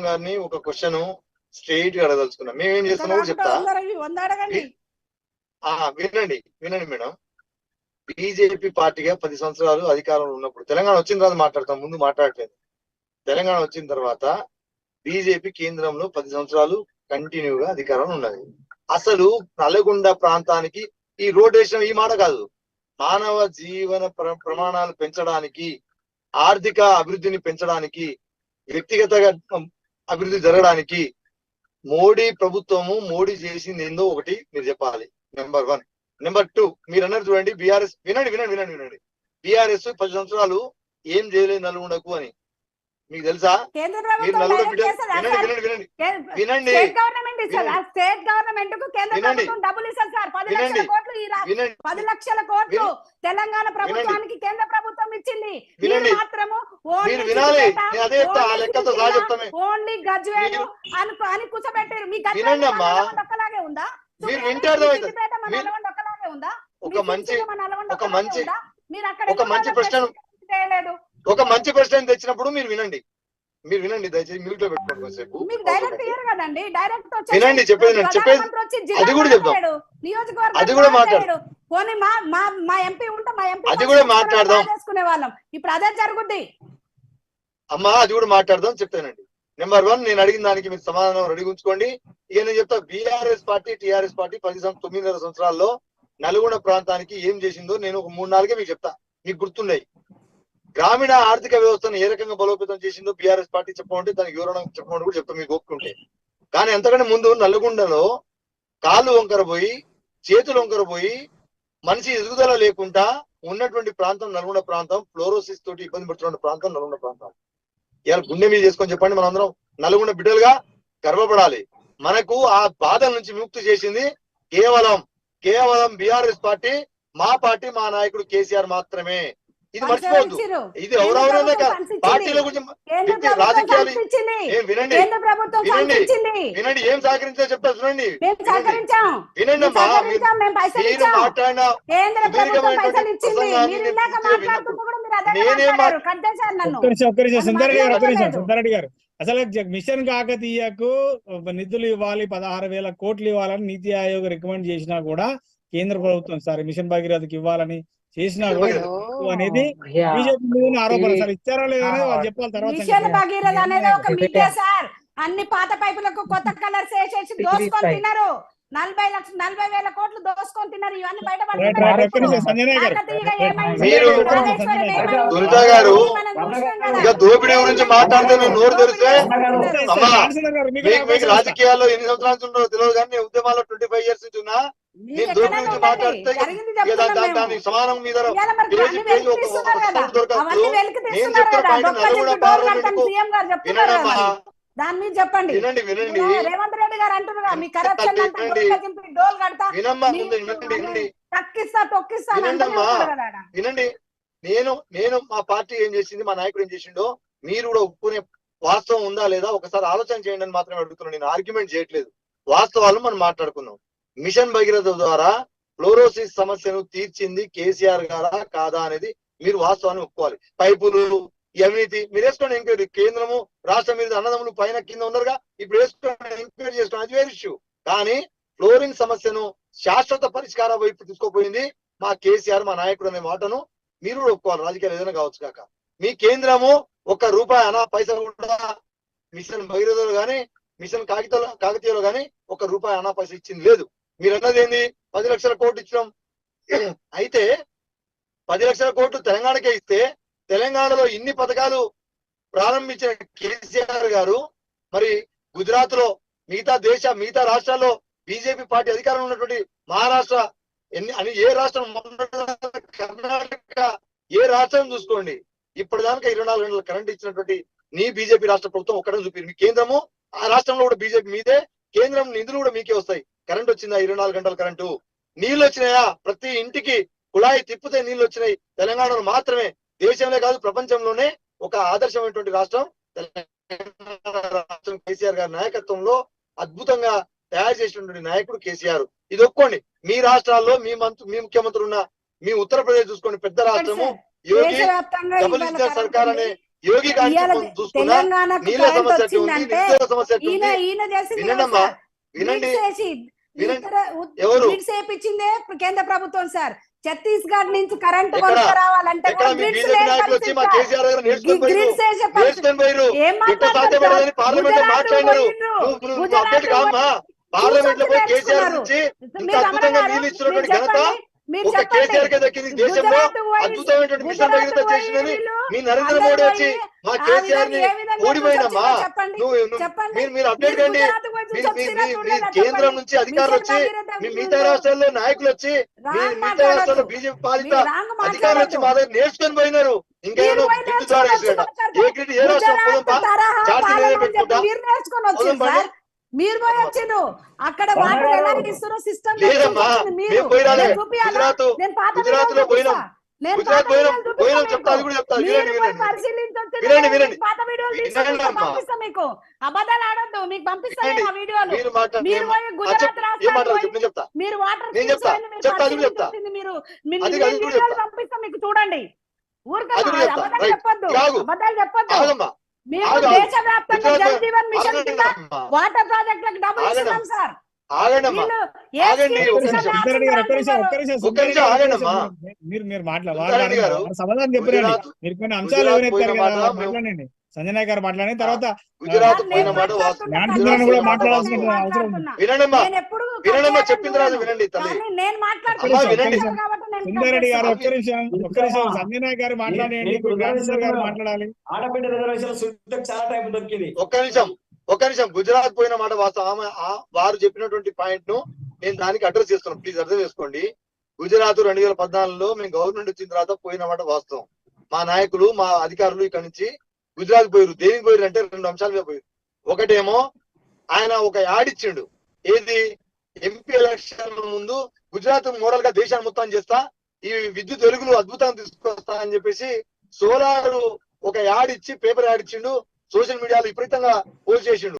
గారిని ఒక క్వశ్చన్ స్ట్రైట్గా అడగదలుచుకున్నాం. మేమేం చేస్తున్నాం చెప్తా? వినండి వినండి మేడం. బీజేపీ పార్టీగా పది సంవత్సరాలు అధికారంలో ఉన్నప్పుడు తెలంగాణ వచ్చిన తర్వాత మాట్లాడతాం ముందు మాట్లాడలేదు. తెలంగాణ వచ్చిన తర్వాత బీజేపీ కేంద్రంలో పది సంవత్సరాలు కంటిన్యూగా అధికారంలో ఉన్నది. అసలు నల్గొండ ప్రాంతానికి ఈ వేసిన ఈ మాట కాదు. మానవ జీవన ప్ర- ప్రమాణాలు పెంచడానికి ఆర్థిక అభివృద్ధిని పెంచడానికి వ్యక్తిగత అభివృద్ధి జరగడానికి మోడీ ప్రభుత్వము మోడీ చేసింది ఏందో ఒకటి మీరు చెప్పాలి నెంబర్ వన్ నెంబర్ టూ మీరు అన్నారు చూడండి బీఆర్ఎస్ వినండి వినండి వినండి వినండి బీఆర్ఎస్ పది సంవత్సరాలు ఏం చేయలేదు నల్గొండకు అని మీకు తెలుసా మీరు నల్గొండ వినండి. వినండి వినండి వినండి స్టేట్ గవర్నమెంట్ వినండి. కు కేంద్ర వినండి. ప్రభుత్వం డబ్బులు ఇస్తారు సార్ పది వినండి. లక్షల కోట్లు ఈ రా- వినండి పది లక్షల కోట్లు వినండి. తెలంగాణ ప్రభుత్వానికి కేంద్ర ప్రభుత్వం ఇచ్చింది వినండి. మీరు వినాలి. అదే చెప్తా ఆ లెక్కతో సహా చెప్తామే ఓన్లీ గజ్వేలు అని అని కూర్చోబెట్టారు. మీ వినండి అమ్మా. ఒక్కలాగే ఉందా? మీరు వింటే కోర్టు అర్థమవుతుంది. సిద్దిపేట మన మీరు- నల్గొండ ఒక్కలాగే ఉందా? ఒక మీ మంచి మన నల్గొండ ఒక మంచి ఉందా? మీరు అక్కడ ఒక ఎందుకు మంచి చేయలేదు? ఒక మంచి ప్రశ్న తెచ్చినప్పుడు మీరు వినండి. మీరు వినండి దయచేసి మ్యూట్లో పెట్టుకోండి కొంచెంసేపు మీకు డైరెక్ట్ ఇయ్యరు కదండి. డైరెక్ట్ వినండి, చెప్పేది వినండి, చెప్పేది- ప్రధానమంత్రి వచ్చి జిల్లా అది కూడా చెప్దాం. మాట్లాడాడు, నియోజకవర్గం అది కూడా మాట్లాడు. పోనీ మా మా మా ఎంపీ ఉంటే మా ఎంపీ అది కూడా మాట్లాడదాం. చేసుకునే వాళ్ళం. ఇప్పుడు అదే జరుగుద్ది. అమ్మా అది కూడా మాట్లాడదాం చెప్తానండి. నెంబర్ వన్ నేను అడిగిన దానికి మీరు సమాధానం రెడీ ఉంచుకోండి ఇక నేను చెప్తా బీఆర్ఎస్ పార్టీ టిఆర్ఎస్ పార్టీ పది తొమ్మిదిన్నర సంవత్సరాల్లో నల్గొండ ప్రాంతానికి ఏం చేసిందో నేను ఒక మూడు నాలుగే మీకు చెప్తా. మీకు గుర్తున్నాయి. గ్రామీణ ఆర్థిక వ్యవస్థను ఏ రకంగా బలోపేతం చేసిందో బీఆర్ఎస్ పార్టీ చెప్పమంటే దానికి వివరణ చెప్పమని కూడా చెప్తాం మీకు ఒప్పుకుంటే. కానీ అంతకంటే ముందు నల్గొండలో కాళ్ళు వంకర పోయి చేతులు వంకర పోయి మనిషి ఎదుగుదల లేకుండా ఉన్నటువంటి ప్రాంతం నల్గొండ ప్రాంతం ఫ్లోరోసిస్ తోటి ఇబ్బంది పడుతున్న ప్రాంతం నల్గొండ ప్రాంతం. ఇవాళ గుండె మీద చేసుకొని చెప్పండి మనందరం నల్గొండ బిడ్డలుగా గర్వపడాలి. మనకు ఆ బాధల నుంచి విముక్తి చేసింది కేవలం కేవలం బీఆర్ఎస్ పార్టీ మా పార్టీ మా నాయకుడు కేసీఆర్ మాత్రమే. ఇది మర్చిపోవద్దు. ఇది ఎవరెవరైనా. పార్టీల గురించి రాజకీయాలు వినండి. కేంద్ర ప్రభుత్వం వినండి. వినండి. ఏం సహకరించో చెప్తా చూడండి. వినండి. అమ్మా. మీరు మాట్లాడిన గారు అసలు మిషన్ కాకతీయకు నిధులు ఇవ్వాలి పదహారు వేల కోట్లు ఇవ్వాలని నీతి ఆయోగ్ రికమెండ్ చేసినా కూడా కేంద్ర ప్రభుత్వం సార్ మిషన్ భగీరథకి ఇవ్వాలని చేసినా. అనేది. బీజేపీ మీద ఆరోపణ సార్ ఇచ్చారా లేదా చెప్పాలి తర్వాత సార్ అన్ని పాత పైపులకు కొత్త కలర్స్ వేసేసి దోసుకొని. తిన్నారు నలభై లక్ష నలభై వేల కోట్లు దోసుకొని తిన్నారు ఇవన్నీ బయట రైట్ రైట్ ఒక్క నిమిషం సంజయ్ గారు కాకతీయగా ఏమైంది? మీరు- కాళేశ్వరం ఏమైంది? సునీత గారు, మనం చూసినాం కదా. ఇక దోపిడీ గురించి మాట్లాడితే నోరు తెరిస్తే మీకు. రాజకీయాల్లో ఎన్ని సంవత్సరాల తెలియదు కానీ ఉద్యమాల్లో ట్వంటీ ఫైవ్ ఇయర్స్ నుంచి ఉన్నా దాని- సమానం మీద. దాని చెప్పండి. వినండి వినండి రేవంత్ రెడ్డి గారు అంటున్నారు మీ కరప్షన్ డోల్ కడతా. వినండి తక్కిస్తా తొక్కిస్తా నేను నేను మా పార్టీ ఏం చేసింది మా నాయకుడు ఏం చేసిండో మీరు కూడా ఒప్పుకునే వాస్తవం ఉందా లేదా ఒకసారి ఆలోచన చేయండి అని మాత్రమే అడుగుతున్నాను. నేను ఆర్గ్యుమెంట్ చేయట్లేదు. వాస్తవాలు మనం మాట్లాడుకుందాం మిషన్ భగీరథ ద్వారా ఫ్లోరోసిస్ సమస్యను తీర్చింది కేసీఆర్ గారా కాదా అనేది మీరు వాస్తవాన్ని ఒప్పుకోవాలి. పైపులు ఈ అవినీతి మీరు వేసుకోండి ఎంక్వైరీ కేంద్రము రాష్ట్రం మీద అన్నదమ్ములు పైన కింద ఉన్నారుగా ఇప్పుడు వేసుకోండి ఎంక్వైరీ చేసుకోండి అది వేరే ఇష్యూ కానీ ఫ్లోరింగ్ సమస్యను శాశ్వత పరిష్కార వైపు తీసుకోపోయింది మా కేసీఆర్ మా నాయకుడు అనే మాటను మీరు కూడా ఒప్పుకోవాలి. రాజకీయాలు ఏదైనా కావచ్చు కాక. మీ కేంద్రము ఒక్క రూపాయి అనా పైసలు కూడా మిషన్ భగీరథలో కానీ మిషన్ కాగితాల కాకతీయలో కానీ ఒక రూపాయి అనా పైసలు ఇచ్చింది లేదు. మీరు అన్నది ఏంది పది లక్షల కోట్లు ఇచ్చినాం. అయితే పది లక్షల కోట్లు తెలంగాణకే ఇస్తే తెలంగాణలో ఇన్ని పథకాలు ప్రారంభించిన కేసీఆర్ గారు మరి గుజరాత్లో మిగతా దేశ మిగతా రాష్ట్రాల్లో బీజేపీ పార్టీ అధికారంలో ఉన్నటువంటి మహారాష్ట్ర ఎన్ని అని ఏ రాష్ట్రం కర్ణాటక ఏ రాష్ట్రం చూసుకోండి ఇప్పటిదాకా ఇరవై నాలుగు గంటల కరెంట్ ఇచ్చినటువంటి నీ బీజేపీ రాష్ట్ర ప్రభుత్వం ఒక్కడే చూపింది మీ కేంద్రము ఆ రాష్ట్రంలో కూడా బీజేపీ మీదే కేంద్రం నిధులు కూడా మీకే వస్తాయి. కరెంట్ వచ్చిందా? ఇరవై నాలుగు గంటల కరెంటు. నీళ్ళు వచ్చినాయా? ప్రతి ఇంటికి కుళాయి తిప్పితే నీళ్ళు వచ్చినాయి. తెలంగాణలో మాత్రమే. దేశంలో కాదు ప్రపంచంలోనే ఒక ఆదర్శమైనటువంటి రాష్ట్రం. తెలంగాణ రాష్ట్రం కేసీఆర్ గారి నాయకత్వంలో అద్భుతంగా తయారు చేసినటువంటి నాయకుడు కేసీఆర్. ఇది ఒప్పుకోండి. మీ రాష్ట్రాల్లో మీ మంత్రి మీ ముఖ్యమంత్రి ఉన్న మీ ఉత్తరప్రదేశ్ చూసుకోండి పెద్ద రాష్ట్రము. యోగి డబుల్ ఇంజన్ సర్కార్. అనే యోగి చూసుకున్నా నీళ్ళ సమస్య సమస్య చేసింది వినండమ్మా వినండి. కేంద్ర ప్రభుత్వం సార్. ఛత్తీస్గఢ్ నుంచి కరెంట్ సార్? పార్లమెంట్లో పోయి కేసీఆర్. నుంచి ఇంత అద్భుతంగా నీళ్ళు ఇస్తున్నటువంటి ఘనత ఒక. కేసీఆర్ కే దక్కింది దేశంలో గుజరాత్ పోయి- అద్భుతమైనటువంటి మిషన్ గుజరాత్ భగీరథ పోయి చేసిందని వీళ్ళు మీ నరేంద్ర మోడీ వచ్చి మా కేసీఆర్ని ఓడిపోయినమ్మా. నువ్వు. మీరు మీరు అప్డేట్ కండి. కేంద్రం. నుంచి అధికారులు వచ్చి మీ వీళ్ళు మిగతా రాష్ట్రాల్లో నాయకులు వచ్చి మీ మిగతా రాష్ట్రాల్లో. బీజేపీ పాలిత అధికారులు వచ్చి. మా దగ్గర నేర్చుకొని పోయినారు. మీరు పోయి గిట్టు ద్వారా నేర్చుకొని వేసాడు వచ్చి ఏ గిట్టు ఏ రాష్ట్రం పోదాం గుజరాత్ పా తరహా చార్జీ పాలన నేనే అని చెప్పి పెట్టుకుంటా మీరు నేర్చుకొని వచ్చిండ్రు పోదాం పా. సార్. మీరు పోయి వచ్చిండ్రు. అక్కడ వాటర్ ఎలా ఇస్తారో సిస్టమ్ లేదమ్మా మేము పోయి రాలే. గుజరాత్లో పోయినాం. మీకు. అబద్ధాలు ఆడొద్దు మీకు పంపిస్తాను. ఆ వీడియోలు మీరు మీరు పోయి గుజరాత్ వాటర్. మీరు వీడియోలు. పంపిస్తా మీకు చూడండి ఊరికే. అబద్ధాలు. చెప్పొద్దు. అబద్ధాలు చెప్పొద్దు. దేశవ్యాప్తంగా జల్ జీవన్ మిషన్ వాటర్ ప్రాజెక్టులకు డబ్బులు. ఇస్తున్నాం సార్ ఆగండి. మీరు మీరు సమాధానం మీరు కొన్ని అంశాలు ఎవరెత్తారు మాట్లాడండి. సంజయ్ గారు మాట్లాడండి. తర్వాత గుజరాత్ కూడా మాట్లాడాల్సిన. అవసరం. వినండమ్మా. నేను ఎప్పుడు వినండమ్మా చెప్పిన తర్వాత. వినండి తల్లి. వినండి. గారు ఒక్క నిమిషం ఒక్క నిమిషం. సంజయ్ గారు మాట్లాడండి. గారు మాట్లాడాలి. ఆడబిడ్డ రిజర్వేషన్ చాలా టైం దొరికింది. ఒక్క నిమిషం. ఒక నిమిషం గుజరాత్ పోయిన మాట వాస్తవం. ఆమె వారు చెప్పినటువంటి పాయింట్ను నేను దానికి అడ్రస్ చేస్తున్నాను. ప్లీజ్ అర్థం చేసుకోండి. గుజరాత్ రెండు వేల పద్నాలుగులో మేము గవర్నమెంట్ వచ్చిన తర్వాత పోయిన మాట వాస్తవం. మా నాయకులు మా అధికారులు ఇక్కడ నుంచి గుజరాత్ పోయారు దేనికి పోయారు అంటే రెండు అంశాల మీద పోయారు ఒకటేమో ఆయన ఒక యాడ్ ఇచ్చిండు. ఏది? ఎంపీ ఎలక్షన్ ముందు గుజరాత్ మోడల్గా దేశాన్ని మొత్తం చేస్తా ఈ విద్యుత్ వెలుగులు అద్భుతంగా తీసుకొస్తా అని చెప్పేసి సోలార్ ఒక యాడ్ ఇచ్చి పేపర్ యాడ్ ఇచ్చిండు. సోషల్ మీడియాలో విపరీతంగా పోస్ట్ చేసిండు.